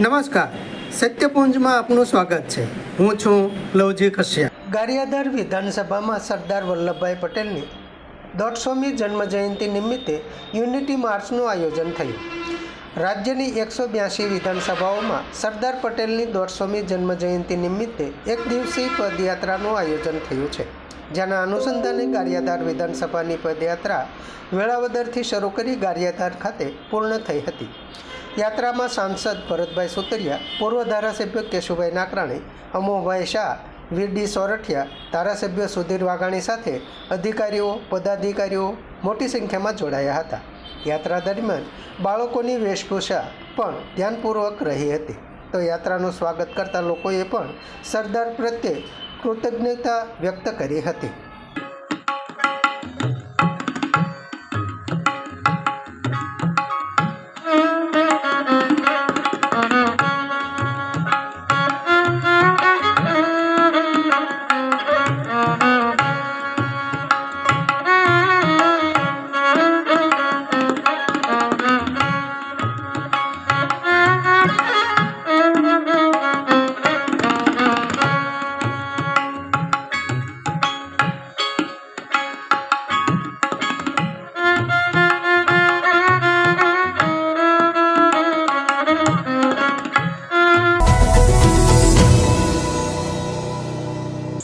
નમસ્કાર. સત્યપુંજમાં આપનું સ્વાગત છે. હું છું લવજી કશ્યપ. ગારિયાધાર વિધાનસભામાં સરદાર વલ્લભભાઈ પટેલની દોઢસોમી જન્મજયંતિ નિમિત્તે યુનિટી માર્ચનું આયોજન થયું. રાજ્યની એકસો બ્યાસી વિધાનસભાઓમાં સરદાર પટેલની દોઢસોમી જન્મજયંતિ નિમિત્તે એક દિવસીય પદયાત્રાનું આયોજન થયું છે. જેના અનુસંધાને ગારિયાધાર વિધાનસભાની પદયાત્રા વેળાવદરથી શરૂ કરી ગારિયાધાર ખાતે પૂર્ણ થઈ હતી. યાત્રામાં સાંસદ ભરતભાઈ સુતરિયા, પૂર્વ ધારાસભ્ય કેશુભાઈ નાકરાણી, અમોભાઈ શાહ, વીરડી સોરઠિયા, ધારાસભ્ય સુધીર વાઘાણી સાથે અધિકારીઓ, પદાધિકારીઓ મોટી સંખ્યામાં જોડાયા હતા. યાત્રા દરમિયાન બાળકોની વેશભૂષા પણ ધ્યાનપૂર્વક રહી હતી. તો યાત્રાનું સ્વાગત કરતા લોકોએ પણ સરદાર પ્રત્યે કૃતજ્ઞતા વ્યક્ત કરી હતી.